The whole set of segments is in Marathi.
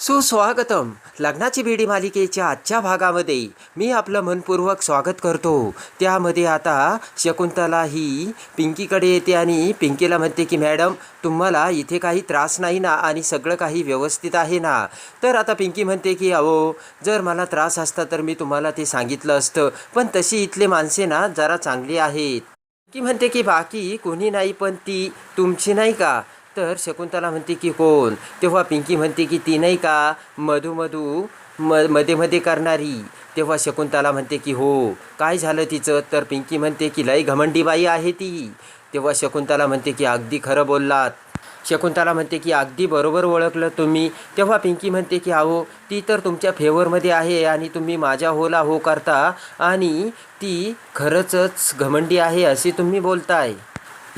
सुस्वागतम. लग्नाची बेडी मालिकेच्या आजच्या भागामध्ये मी आपलं मनपूर्वक स्वागत करतो. त्यामध्ये आता शकुंतला ही पिंकीकडे येते आणि पिंकीला म्हणते की मॅडम तुम्हाला इथे काही त्रास नाही ना आणि सगळं काही व्यवस्थित आहे ना? तर आता पिंकी म्हणते की अहो जर मला त्रास असता तर मी तुम्हाला ते सांगितलं असतं. पण तशी इथले माणसे ना जरा चांगली आहेत. पिंकी म्हणते की बाकी कोणी नाही पण ती तुमची नाही का? तर शकुंतला म्हणते की कोण? तेव्हा पिंकी म्हणते की ती नाही का मधूमधू म मध्ये मध्ये करणारी? तेव्हा शकुंतला म्हणते की हो. काय झालं तिचं? तर पिंकी म्हणते की लई घमंडी बाई आहे ती. तेव्हा शकुंतला म्हणते की अगदी खरं बोललात. शकुंतला म्हणते की अगदी बरोबर ओळखलं तुम्ही. तेव्हा पिंकी म्हणते की अहो ती तर तुमच्या फेवरमध्ये आहे आणि तुम्ही माझ्या होला हो करता आणि ती खरंचच घमंडी आहे असे तुम्ही बोलताय.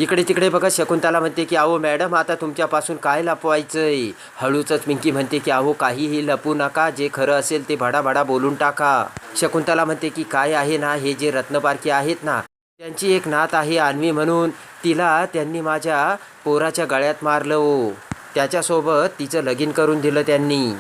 इकडे तिकडे बघा शकुंतला म्हणते की अहो मॅडम आता तुमच्यापासून काय लपवायचंय? हळूचच पिंकी म्हणते की अहो काहीही लपू नका जे खरं असेल ते भडाभडा बोलून टाका. शकुंतला म्हणते की काय आहे ना हे जे रत्नपारखी आहेत ना त्यांची एक नात आहे अन्वी म्हणून. तिला त्यांनी माझ्या पोराच्या गळ्यात मारलं ओ. त्याच्यासोबत तिचं लगीन करून दिलं त्यांनी.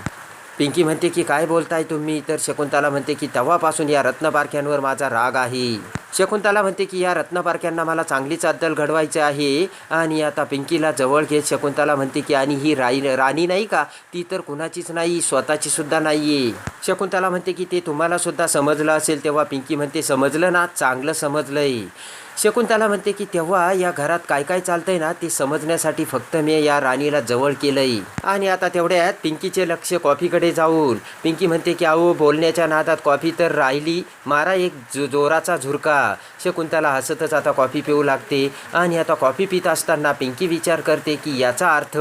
पिंकी म्हणते की काय बोलताय तुम्ही? तर शकुंतला म्हणते की तेव्हापासून या रत्नपारख्यांवर माझा राग आहे. शकुंतला म्हणते की या रत्नपारख्यांना मला चांगलीच अद्दल घडवायची आहे आणि आता पिंकीला जवळ घेत शकुंतला म्हणते की आणि ही राई राणी नाही का? ती तर कुणाचीच नाही स्वतःची सुद्धा नाही आहे शकुंतला म्हणते की ते तुम्हाला सुद्धा समजलं असेल. तेव्हा पिंकी म्हणते समजलं ना चांगलं समजलंय. शकुंतला म्हणते की तेव्हा या घरात काय काय चालतंय ना ते समजण्यासाठी फक्त मी या राणीला जवळ केलंय. आणि आता तेवढ्यात पिंकीचे लक्ष कॉफीकडे जाऊन पिंकी म्हणते की अहो बोलण्याच्या नादात कॉफी तर राहिली मारा एक जो जोराचा झुरका. शकुंतला हसतच आता कॉफी पिऊ लागते आणि आता कॉफी पित असताना पिंकी विचार करते की याचा अर्थ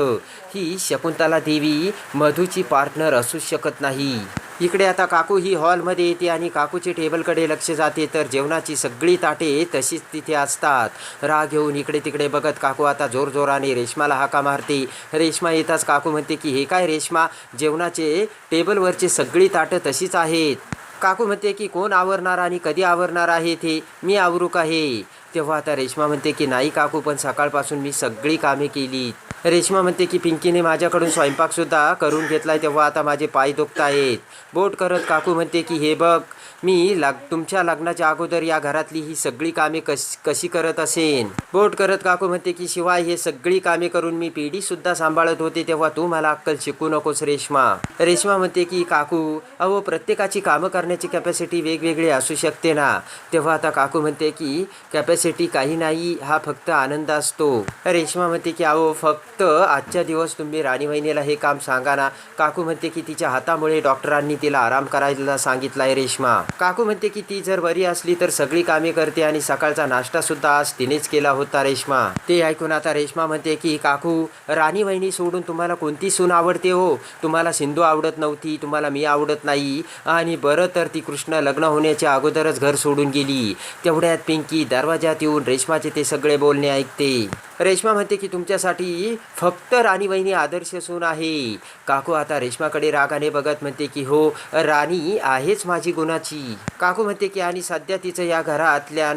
ही शकुंतला देवी मधूची पार्टनर असूच शकत नाही. इकडे आता काकू ही हॉलमध्ये येते आणि काकूचे टेबलकडे लक्ष जाते. तर जेवणाची सगळी ताटे तशीच तिथे असतात. राग घेऊन इकडे तिकडे बघत काकू आता जोरजोराने रेशमाला हाका मारते. रेशमा येताच काकू म्हणते की हे काय रेशमा? जेवणाचे टेबलवरचे सगळी ताटं तशीच आहेत. काकू म्हणते की कोण आवरणार आणि कधी आवरणार आहे ते मी आवरू का हे तेव्हा आता रेश्मा म्हणते की नाही काकू पण सकाळपासून मी सगळी कामे केली रेश्मा म्हणते की पिंकीने माझ्याकडून स्वयंपाकसुद्धा करून घेतला आहे तेव्हा आता माझे पाय दुखत आहेत बोट करत काकू म्हणते की हे बघ मी लग तुमच्या लग्नाच्या अगोदर या घरातली ही सगळी कामे कश कशी करत असेन? बोट करत काकू म्हणते की शिवाय हे सगळी कामे करून मी पिढी सुद्धा सांभाळत होते तेव्हा तू मला अक्कल शिकू नकोस रेश्मा. रेश्मा म्हणते की काकू अहो प्रत्येकाची कामं करण्याची कॅपॅसिटी वेगवेगळी असू शकते ना. तेव्हा आता काकू म्हणते की कॅपॅसिटी काही नाही हा फक्त आनंद असतो. रेश्मा म्हणते की अहो फक्त आजच्या दिवस तुम्ही राणी वहिनीला हे काम सांगा ना. काकू म्हणते की तिच्या हातामुळे डॉक्टरांनी तिला आराम करायला सांगितला आहे रेश्मा. काकू म्हणते की ती जर बरी असली तर सगळी कामे करते आणि सकाळचा नाश्ता सुद्धा आज तिनेच केला होता रेश्मा. ते ऐकून आता रेश्मा म्हणते की काकू राणी वहिनी सोडून तुम्हाला कोणती सून आवडते हो? तुम्हाला सिंधू आवडत नव्हती तुम्हाला मी आवडत नाही. आणि बरं तर ती कृष्ण लग्न होण्याच्या अगोदरच घर सोडून गेली. तेवढ्यात पिंकी दरवाजात येऊन रेश्माचे ते सगळे बोलणे ऐकते. रेश्मा म्हणते की तुमच्यासाठी फक्त राणी वहिनी आदर्श सून आहे. काकू आता रेश्माकडे रागाने बघत म्हणते की हो राणी आहेच माझी गुणाची. काकू म्हणते की आणि सध्या तिचं या घरातल्या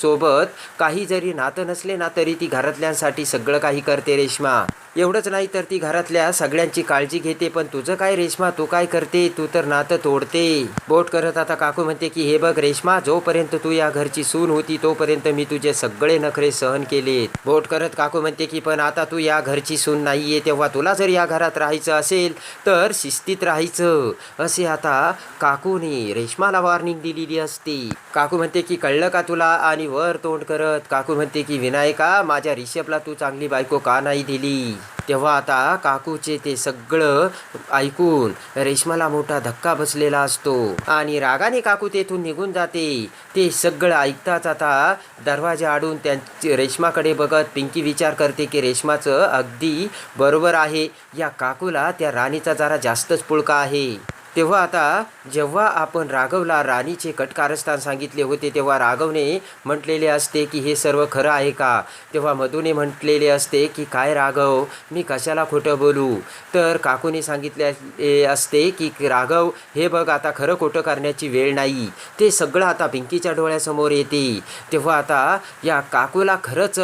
सोबत काही जरी नातं नसले ना तरी ती घरातल्यांसाठी सगळं काही करते रेश्मा. एवढंच नाही तर ती घरातल्या सगळ्यांची काळजी घेते पण तुझं काय रेश्मा? तू काय करते? तू तर नातं तोडते. बोट करत आता काकू म्हणते की हे बघ रेश्मा जोपर्यंत तू या घरची सून होती तोपर्यंत मी तुझे सगळे नखरे सहन केले बोट करत काकू म्हणते की पण आता तू या घरची सून नाहीये तेव्हा तुला जर या घरात राहायचं असेल तर शिस्तीत राहायचं. असे आता काकूने रेश्माला वॉर्निंग दिलेली असते. काकू म्हणते की कळलं का तुला? आणि वर तोंड करत काकू म्हणते की विनायका माझ्या रिषभला तू चांगली बायको का नाही दिली? तेव्हा आता काकूचे ते सगळं ऐकून रेश्माला मोठा धक्का बसलेला असतो. आणि रागाने काकू तेथून निघून जाते. ते सगळं ऐकताच आता दरवाजा आडून त्यांची रेश्माकडे बघत पिंकी विचार करते की रेश्माचं अगदी बरोबर आहे. या काकूला त्या राणीचा जरा जास्तच पुळका आहे. तेव्हा आता जेव्हा आपण राघवला राणीचे कटकारस्थान सांगितले होते तेव्हा राघवने म्हटलेले असते की हे सर्व खरं आहे का? तेव्हा मधूने म्हटलेले असते की काय राघव मी कशाला खोटं बोलू? तर काकूने सांगितले असते की राघव हे बघ आता खरं खोटं करण्याची वेळ नाही. ते सगळं आता पिंकीच्या डोळ्यासमोर येते. तेव्हा आता या काकूला खरंच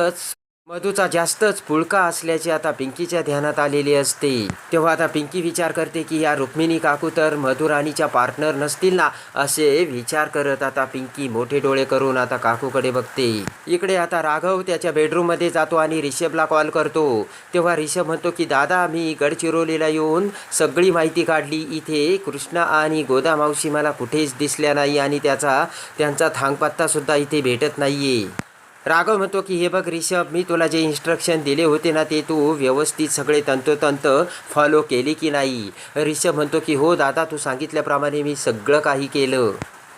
मधूचा जास्तच पुळका असल्याचे आता पिंकीच्या ध्यानात आलेले असते. तेव्हा आता पिंकी विचार करते की या रुक्मिणी काकू तर मधुराणीच्या पार्टनर नसतील ना असे विचार करत आता पिंकी मोठे डोळे करून आता काकूकडे बघते. इकडे आता राघव त्याच्या बेडरूममध्ये जातो आणि रिषभला कॉल करतो. तेव्हा रिषभ म्हणतो की दादा मी गडचिरोलीला येऊन सगळी माहिती काढली. इथे कृष्णा आणि गोदा मावशी मला कुठेच दिसल्या नाही आणि त्याचा त्यांचा थांगपत्तासुद्धा इथे भेटत नाहीये. राघव म्हणतो की हे बघ रिषभ मी तुला जे इन्स्ट्रक्शन दिले होते ना ते तू व्यवस्थित सगळे तंतोतंत फॉलो केले की नाही? रिषभ म्हणतो की हो दादा तू सांगितल्याप्रमाणे मी सगळं काही केलं.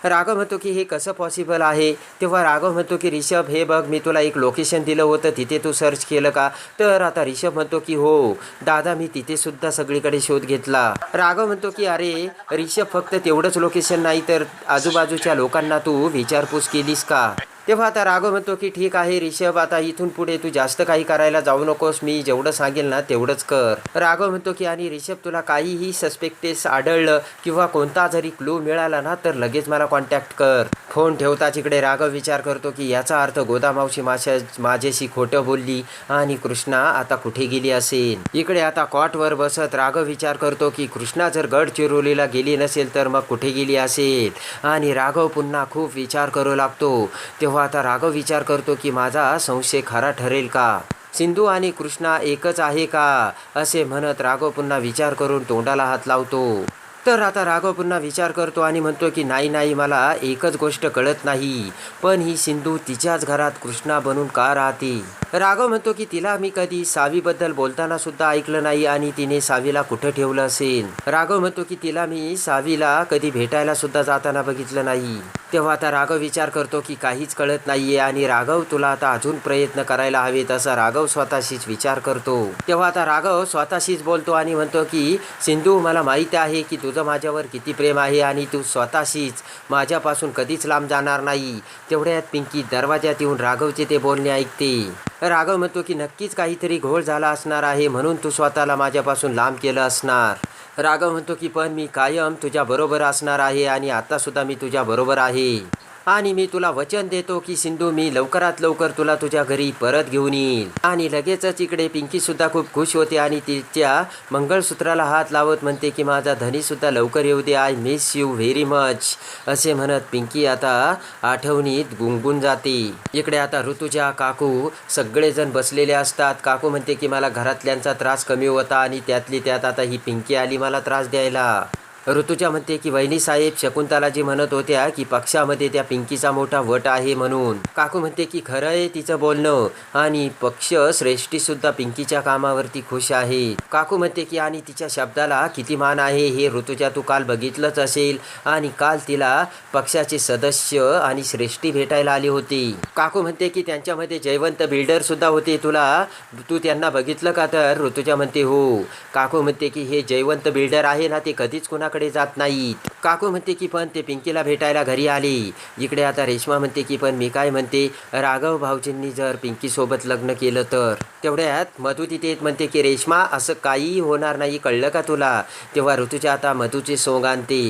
राघव म्हणतो की हे कसं पॉसिबल आहे? तेव्हा राघव म्हणतो की रिषभ हे बघ मी तुला एक लोकेशन दिलं होतं तिथे तू सर्च केलं का? तर आता रिषभ म्हणतो की हो दादा मी तिथेसुद्धा सगळीकडे शोध घेतला. राघव म्हणतो की अरे रिषभ फक्त तेवढंच लोकेशन नाही तर आजूबाजूच्या लोकांना तू विचारपूस केलीस का? तेव्हा आता राघव म्हणतो की ठीक आहे रिषभ आता इथून पुढे तू जास्त काही करायला जाऊ नकोस मी जेवढं सांगेल ना तेवढंच कर. राघव म्हणतो की आणि रिषभ तुला काहीही सस्पेक्टेस आढळलं किंवा कोणता जरी क्लू मिळाला ना तर लगेच मला कॉन्टॅक्ट कर. फोन ठेवताच इकडे राघव विचार करतो की याचा अर्थ गोदामावशी माझ्या माझ्याशी खोटं बोलली आणि कृष्णा आता कुठे गेली असेल? इकडे आता कॉटवर बसत राघव विचार करतो की कृष्णा जर गडचिरोलीला गेली नसेल तर मग कुठे गेली असेल? आणि राघव पुन्हा खूप विचार करू लागतो. तेव्हा आता राघव विचार करतो की माझा संशय खरा ठरेल का? सिंधू आणि कृष्णा एकच आहे का? असे म्हणत राघव पुन्हा विचार करून तोंडाला हात लावतो. तर आता राघव पुन्हा विचार करतो आणि म्हणतो की नाही नाही मला एकच गोष्ट कळत नाही. पण ही सिंधू तिच्याच घरात कृष्णा बनून का राहते? राघव म्हणतो की तिला मी कधी सावीबद्दल बोलताना सुद्धा ऐकलं नाही आणि तिने सावीला कुठं ठेवलं असेल? राघव म्हणतो की तिला मी सावीला कधी भेटायला सुद्धा जाताना बघितलं नाही. तेव्हा आता राघव विचार करतो की काहीच कळत नाहीये आणि राघव तुला आता अजून प्रयत्न करायला हवेत असा राघव स्वतःशीच विचार करतो. तेव्हा आता राघव स्वतःशीच बोलतो आणि म्हणतो की सिंधू मला माहिती आहे की तुझं माझ्यावर किती प्रेम आहे आणि तू स्वतःशीच माझ्यापासून कधीच लांब जाणार नाही. तेवढ्यात पिंकी दरवाज्यात येऊन राघवचे ते बोलणे ऐकते. राघव म्हणतो की नक्कीच काहीतरी घोळ झाला असणार आहे म्हणून तू स्वतःला माझ्यापासून लांब केलं असणार. राघव म्हणतो की पण मी कायम तुझ्याबरोबर असणार आहे आणि आत्तासुद्धा मी तुझ्याबरोबर आहे. आणि मी तुला वचन देतो की सिंधू मी लवकरात लवकर तुला तुझ्या घरी परत घेऊन येईल आणि लगेचच इकडे पिंकी सुद्धा खूप खुश होते आणि तिच्या मंगळसूत्राला हात लावत म्हणते की माझा धनी सुद्धा लवकर येऊ दे. I miss you very much असे म्हणत पिंकी आता आठवणीत गुंगून जाते. इकडे आता ऋतूच्या काकू सगळेजण बसलेले असतात. काकू म्हणते की मला घरातल्यांचा त्रास कमी होता आणि त्यातली त्यात आता ही पिंकी आली. मला त्रास द्यायला ऋतूच्या म्हणते की वहिनी साहेब शकुंतलाजी म्हणत होत्या की पक्षामध्ये त्या पिंकीचा मोठा वट आहे म्हणून. काकू म्हणते की खरं आहे तिचं बोलणं. आणि पक्ष श्रेष्ठी सुद्धा पिंकीच्या कामावरती खुश आहे. काकू म्हणते की आणि तिच्या शब्दाला किती मान आहे हे ऋतूच्या तू काल बघितलंच असेल. आणि काल तिला पक्षाचे सदस्य आणि श्रेष्ठी भेटायला आली होती. काकू म्हणते की त्यांच्यामध्ये जयवंत बिल्डर सुद्धा होते. तुला तू त्यांना बघितलं का तर? ऋतूच्या म्हणते हो. काकू म्हणते की हे जयवंत बिल्डर आहे ना ते कधीच कुणाकडे जात नाहीत. काकू म्हणते की पण ते पिंकीला भेटायला घरी आले. इकडे आता रेश्मा म्हणते की पण मी काय म्हणते राघव भाऊजींनी जर पिंकीसोबत लग्न केलं तर. तेवढ्यात मधू तिथे येत म्हणते की रेश्मा असं काहीही होणार नाही कळलं का तुला? तेव्हा ऋतूच्या आता मधूचे सोंग आणते.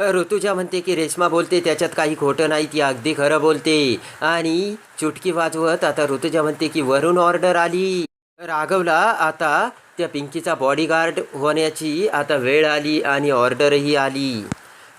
ऋतुजा म्हणते की रेश्मा बोलते त्याच्यात काही खोटं नाही ती अगदी खरं बोलते. आणि चुटकी वाजवत आता ऋतुजा म्हणते की वरून ऑर्डर आली. राघवला आता त्या पिंकीचा बॉडीगार्ड होण्याची आता वेळ आली आणि ऑर्डरही आली.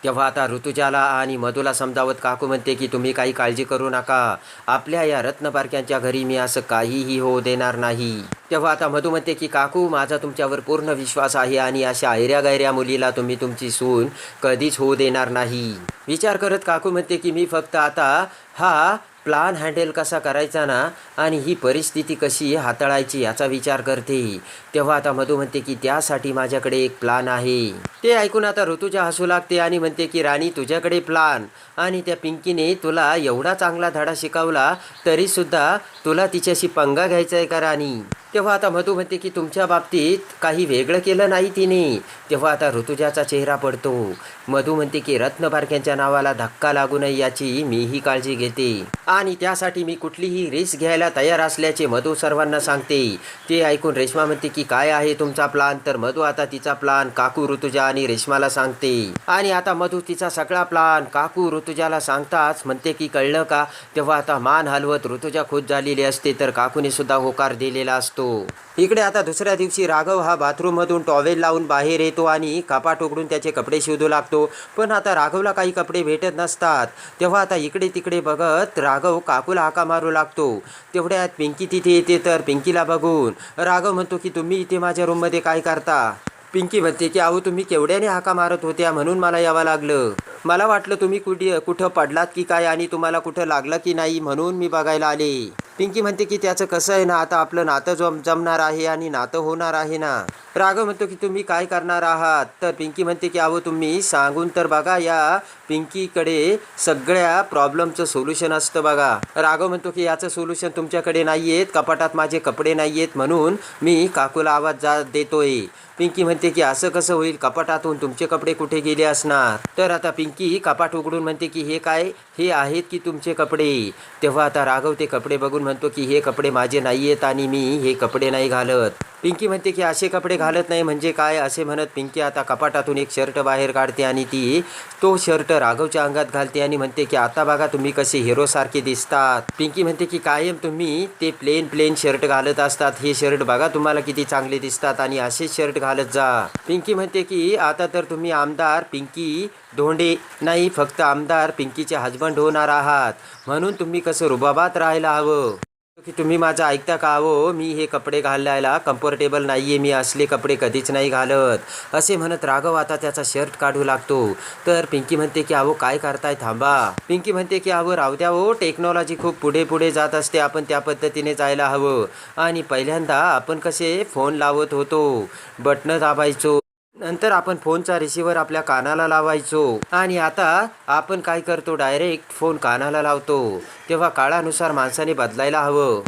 तेव्हा आता ऋतुजाला आणि मधुला समजावत काकू म्हणते की तुम्ही काही काळजी करू नका. आपल्या या रत्नबारक्यांच्या घरी मी असं काहीही होऊ देणार नाही. तेव्हा आता मधू म्हणते की काकू माझा तुमच्यावर पूर्ण विश्वास आहे आणि अशा ऐऱ्या गैऱ्या मुलीला तुम्ही तुमची सून कधीच होऊ देणार नाही. विचार करत काकू म्हणते की मी फक्त आता हा प्लान हँडल कसा करायचा ना आणि ही परिस्थिती कशी हाताळायची याचा विचार करते. तेव्हा आता मधू म्हणते की त्यासाठी माझ्याकडे एक प्लान आहे. ते ऐकून आता ऋतुजा हसू लागते आणि म्हणते की राणी तुझ्याकडे प्लान आणि त्या पिंकीने तुला एवढा चांगला धडा शिकवला तरीसुद्धा तुला तिच्याशी पंगा घ्यायचा आहे का राणी? तेव्हा आता मधू म्हणते की तुमच्या बाबतीत काही वेगळं केलं नाही तिने. तेव्हा आता ऋतुजाचा चेहरा पडतो. मधू म्हणते की रत्नबारक्यांच्या नावाला धक्का लागू नये याची मीही काळजी घेते. आणि त्यासाठी मी कुठलीही रिस्क घ्यायला तयार असल्याचे मधू सर्वांना सांगते. ते ऐकून रेश्मा म्हणते की काय आहे तुमचा प्लान? तर मधू आता तिचा प्लान काकू ऋतुजा आणि रेश्माला सांगते. आणि आता मधू तिचा सगळा प्लान काकू ऋतुजाला सांगताच म्हणते की कळलं का? तेव्हा आता मान हलवत ऋतुजा खुश झालेली असते. तर काकूने सुद्धा होकार दिलेला असतो. इकडे आता दुसऱ्या दिवशी राघव हा बाथरूममधून टॉवेल लावून बाहेर येतो आणि कपाट उघडून त्याचे कपडे शिवू लागतो. पण आता राघवला काही कपडे भेटत नसतात. तेव्हा आता इकडे तिकडे बघत राघव काकूला हाका मारू लागतो. तेवढ्यात पिंकी तिथे येते तर पिंकीला बघून. राघव म्हणतो की तुम्ही इथे माझ्या रूममध्ये काय करता? पिंकी म्हणते की अहो तुम्ही केवढ्याने हाका मारत होत्या म्हणून मला यावं लागलं. मला वाटलं तुम्ही कुठे कुठं पडलात की काय आणि तुम्हाला कुठं लागलं की नाही म्हणून मी बघायला आले. पिंकी म्हणते की त्याचं कसं आहे ना आता आपलं नातं जम जमणार आहे आणि नातं होणार आहे ना. राघव म्हणतो की तुम्ही काय करणार आहात? तर पिंकी म्हणते की अहो तुम्ही सांगून तर बघा या पिंकीकडे सगळ्या प्रॉब्लेमचं सोल्युशन असतं बघा. राघव म्हणतो की याचं सोल्युशन तुमच्याकडे नाही आहेत कपाटात माझे कपडे नाही आहेत म्हणून मी काकूला आवाज जा देतोय. पिंकी म्हणते की असं कसं होईल? कपाटातून तुमचे कपडे कुठे गेले असणार? तर आता पिंकी कपाट उघडून म्हणते की हे काय? हे आहेत की तुमचे कपडे? तेव्हा आता राघव ते कपडे बघून म्हणतो की हे कपडे माझे नाही आहेत आणि मी हे कपडे नाही घालत. पिंकी म्हणते की असे कपडे घालत नाही म्हणजे काय? असे म्हणत पिंकी आता कपाटातून एक शर्ट बाहेर काढते आणि ती तो शर्ट राघवच्या अंगात घालते आणि म्हणते की आता बघा तुम्ही कसे हिरोसारखे दिसतात. पिंकी म्हणते की कायम तुम्ही ते प्लेन प्लेन शर्ट घालत असतात. हे शर्ट बघा तुम्हाला किती चांगले दिसतात आणि असेच शर्ट घालत जा. पिंकी म्हणते की आता तर तुम्ही आमदार पिंकी धोंडे नाही फक्त आमदार पिंकीचे हजबंड होणार आहात. म्हणून तुम्ही कसं रुबाबात राहायला हवं? की तुम्ही माझं ऐकता का हो? मी हे कपडे घालायला कम्फर्टेबल नाही आहे मी असले कपडे कधीच नाही घालत. असे म्हणत राघव आता त्याचा शर्ट काढू लागतो. तर पिंकी म्हणते की अहो काय करताय? थांबा. पिंकी म्हणते की अहो राहू द्या हो. टेक्नॉलॉजी खूप पुढे पुढे जात असते. आपण त्या पद्धतीने जायला हवं. आणि पहिल्यांदा आपण कसे फोन लावत होतो. बटणं दाबायचो. नंतर आपण फोनचा रिसिव्हर आपल्या कानाला लावायचो. आणि आता आपण काय करतो डायरेक्ट फोन कानाला लावतो. तेव्हा काळानुसार माणसाने बदलायला हवं.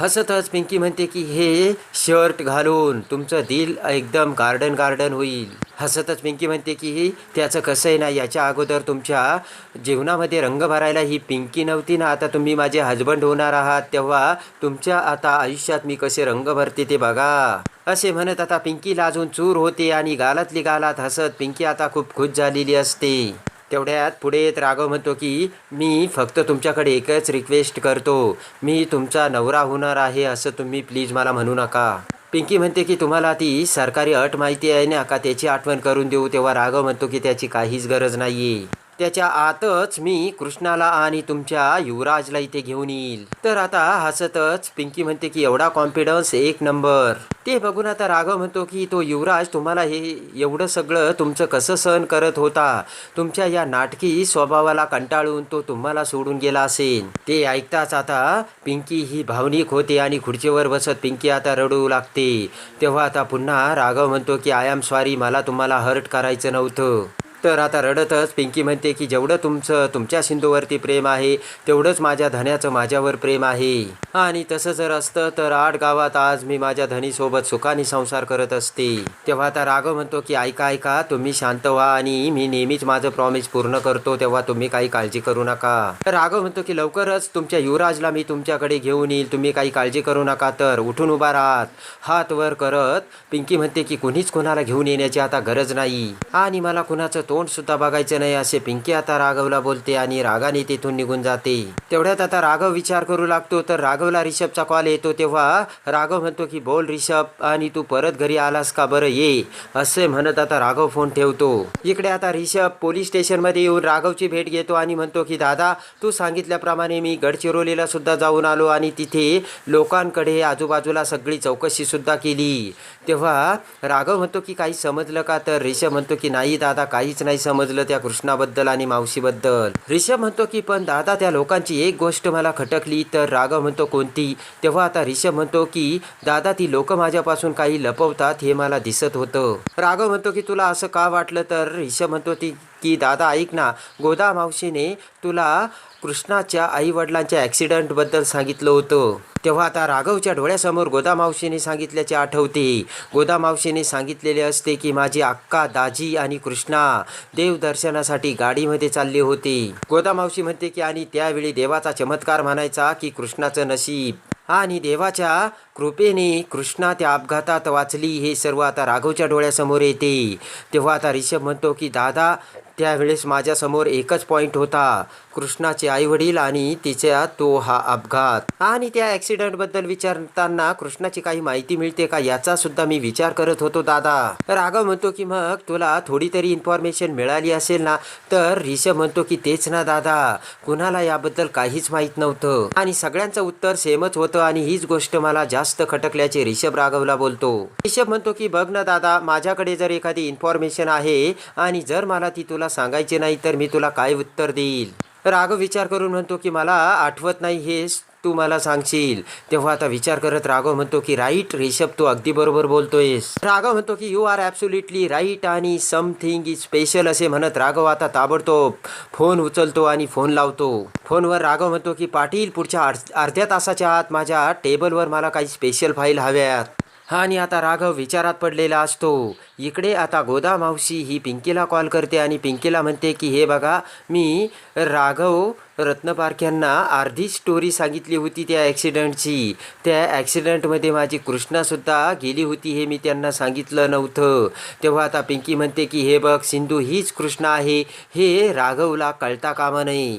हसतच पिंकी म्हणते की हे शर्ट घालून तुमचं दिल एकदम गार्डन गार्डन होईल. हसतच पिंकी म्हणते की त्याचं कसं आहे ना याच्या अगोदर तुमच्या जीवनामध्ये रंग भरायला ही पिंकी नव्हती ना आता तुम्ही माझे हजबंड होणार आहात तेव्हा तुमच्या आता आयुष्यात मी कसे रंग भरते ते बघा. असे म्हणत आता पिंकी लाजून चूर होते आणि गालातली गालात हसत पिंकी आता खूप खुश झालेली असते. तेवढ्यात पुढे येत राघव म्हणतो की मी फक्त तुमच्याकडे एकच रिक्वेस्ट करतो. मी तुमचा नवरा होणार आहे असं तुम्ही प्लीज मला म्हणू नका. पिंकी म्हणते की तुम्हाला ती सरकारी अट माहिती आहे ना का त्याची आठवण करून देऊ? तेव्हा राघव म्हणतो की त्याची काहीच गरज नाहीये. त्याच्या आतच मी कृष्णाला आणि तुमच्या युवराजला इथे घेऊन येईल. तर आता हसतच पिंकी म्हणते की एवढा कॉन्फिडन्स एक नंबर ते बघून आता राघव म्हणतो की तो युवराज तुम्हाला हे एवढं सगळं तुमचं कसं सहन करत होता? तुमच्या या नाटकी स्वभावाला कंटाळून तो तुम्हाला सोडून गेला असेल. ते ऐकताच आता पिंकी ही भावनिक होते आणि खुर्चीवर बसत पिंकी आता रडू लागते. तेव्हा आता पुन्हा राघव म्हणतो की आय एम सॉरी मला तुम्हाला हर्ट करायचं नव्हतं. तर आता रडतच. पिंकी म्हणते की जेवढं तुमचं तुमच्या सिंधूवरती प्रेम आहे तेवढंच माझ्या धन्याचं माझ्यावर प्रेम आहे. आणि तसं जर असतं तर आठ गावात आज मी माझ्या धनीसोबत सुखाने संसार करत असते. तेव्हा आता राघव म्हणतो की ऐका ऐका तुम्ही शांत व्हा आणि मी नेहमीच माझं प्रॉमिस पूर्ण करतो तेव्हा तुम्ही काही काळजी करू नका. राघव म्हणतो की लवकरच तुमच्या युवराजला मी तुमच्याकडे घेऊन येईल तुम्ही काही काळजी करू नका तर उठून उभा राहात हात वर करत. पिंकी म्हणते की कुणीच कोणाला घेऊन येण्याची आता गरज नाही. आणि मला कुणाचं तोंड सुद्धा बघायचं नाही असे पिंकी आता राघवला बोलते आणि रागाने तिथून निघून जाते. तेवढ्यात आता राघव विचार करू लागतो तर राघवला रिषभचा कॉल येतो तेव्हा. राघव म्हणतो की बोल रिषभ आणि तू परत घरी आलास का बरं? ये. असे म्हणत आता राघव फोन ठेवतो. इकडे आता रिषभ पोलीस स्टेशनमध्ये येऊन राघवची भेट घेतो आणि म्हणतो की दादा तू सांगितल्याप्रमाणे मी गडचिरोलीला सुद्धा जाऊन आलो आणि तिथे लोकांकडे आजूबाजूला सगळी चौकशी सुद्धा केली. तेव्हा राघव म्हणतो की काही समजलं का? तर रिषभ म्हणतो की नाही दादा काहीच नाही समजलं त्या कृष्णाबद्दल आणि मावशीबद्दल. रिषभ म्हणतो की पण दादा त्या लोकांची एक गोष्ट मला खटकली. तर राघव म्हणतो कोणती? तेव्हा आता ऋषभ म्हणतो की दादा ती लोक माझ्यापासून काही लपवतात हे मला दिसत होतं. राघव म्हणतो की तुला असं का वाटलं? तर ऋषभ म्हणतो ती की दादा ऐक ना गोदा मावशीने तुला कृष्णाच्या आई वडिलांच्या ॲक्सिडेंटबद्दल सांगितलं होतं. तेव्हा आता राघवच्या डोळ्यासमोर गोदामावशीने सांगितल्याचे आठवते गोदामावशीने सांगितलेले असते की माझी अक्का दाजी आणि कृष्णा देवदर्शनासाठी गाडीमध्ये चालले होते. गोदामावशी म्हणते की आणि त्यावेळी देवाचा चमत्कार म्हणायचा की कृष्णाचं नशीब. आणि देवाच्या कृपेने कृष्णा त्या अपघातात वाचली. हे सर्व आता राघवच्या डोळ्यासमोर येते. तेव्हा आता रिषभ म्हणतो की दादा त्यावेळेस माझ्यासमोर एकच पॉईंट होता कृष्णाचे आईवडील आणि तिच्या तो हा अपघात. आणि त्या ॲक्सिडेंटबद्दल विचारताना कृष्णाची काही माहिती मिळते का याचा सुद्धा मी विचार करत होतो दादा. राघव म्हणतो की मग तुला थोडी तरी इन्फॉर्मेशन मिळाली असेल ना तर रिषभ म्हणतो की तेच ना दादा. कुणाला याबद्दल काहीच माहीत नव्हतं. आणि सगळ्यांचं उत्तर सेमच होतं आणि हीच गोष्ट मला जास्त खटकल्याचे रिषभ राघवला बोलतो. रिषभ म्हणतो की बघ ना दादा माझ्याकडे जर एखादी इन्फॉर्मेशन आहे आणि जर मला ती तुला सांगायचे नाही तर मी तुला काय उत्तर देईल? राघव विचार करून म्हणतो की मला आठवत नाही हेच तू मला सांगशील. तेव्हा आता विचार करत राघव म्हणतो की राईट रिषभ तू अगदी बरोबर बोलतोयस. राघव म्हणतो की यू आर ॲब्सोल्युटली राईट आणि समथिंग इज स्पेशल असे म्हणत राघव आता ताबडतोब फोन उचलतो आणि फोन लावतो. फोनवर राघव म्हणतो की पाटील पुढच्या अर्ध्या तासाच्या आत माझ्या टेबलवर मला काही स्पेशल फाईल हव्यात. आणि आता राघव विचारात पडलेला असतो. इकडे आता गोदा मावशी ही पिंकीला कॉल करते आणि पिंकीला म्हणते की हे बघा मी राघव रत्नपारख यांना अर्धी स्टोरी सांगितली होती त्या ॲक्सिडेंटची त्या ॲक्सिडेंटमध्ये माझी कृष्णासुद्धा गेली होती हे मी त्यांना सांगितलं नव्हतं. तेव्हा आता पिंकी म्हणते की हे बघ सिंधू हीच कृष्णा आहे. हे राघवला कळता कामा नये.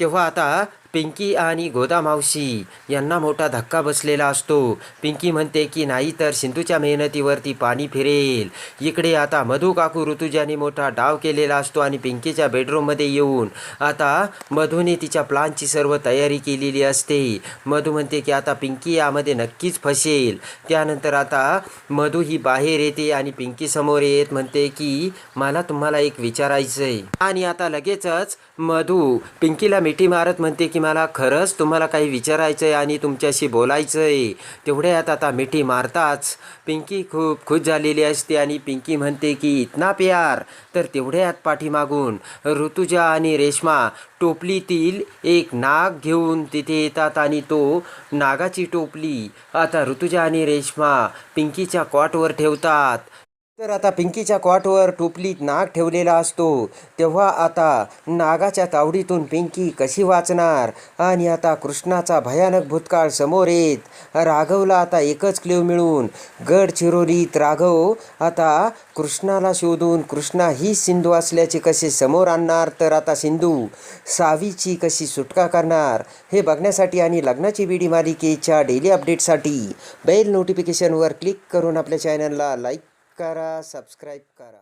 तेव्हा आता पिंकी आणि गोदा मावशी यांना मोठा धक्का बसलेला असतो. पिंकी म्हणते की नाही तर सिंधूच्या मेहनतीवरती पाणी फिरेल. इकडे आता मधू काकू ऋतुजाने मोठा डाव केलेला असतो आणि पिंकीच्या बेडरूममध्ये येऊन आता मधूने तिच्या प्लानची सर्व तयारी केलेली असते. मधू म्हणते की आता पिंकी यामध्ये नक्कीच फसेल. त्यानंतर आता मधू ही बाहेर येते आणि पिंकी समोर येत म्हणते की मला तुम्हाला एक विचारायचं आहे आणि आता लगेचच मधू पिंकीला मिठी मारत म्हणते की मला खरंच तुम्हाला काही विचारायचं आहे आणि तुमच्याशी बोलायचं आहे तेवढ्यात आता मिठी मारताच. पिंकी खूप खुश झालेली असते आणि पिंकी म्हणते की इतना प्यार. तर तेवढ्यात पाठीमागून ऋतुजा आणि रेश्मा टोपलीतील एक नाग घेऊन तिथे येतात आणि तो नागाची टोपली. आता ऋतुजा आणि रेश्मा पिंकीच्या कॉटवर ठेवतात. तर आता पिंकीच्या कॉटवर टोपलीत नाग ठेवलेला असतो. तेव्हा आता नागाच्या तावडीतून पिंकी कशी वाचणार? आणि आता कृष्णाचा भयानक भूतकाळ समोर येत. राघवला आता एकच क्लेव मिळून गडचिरोलीत राघव आता कृष्णाला शोधून कृष्णा ही सिंधू असल्याचे कसे समोर आणणार? तर आता सिंधू सावीची कशी सुटका करणार? हे बघण्यासाठी आणि लग्नाची बीडी मालिकेच्या डेली अपडेटसाठी बेल नोटिफिकेशनवर क्लिक करून आपल्या चॅनलला लाईक करा सबस्क्राईब करा.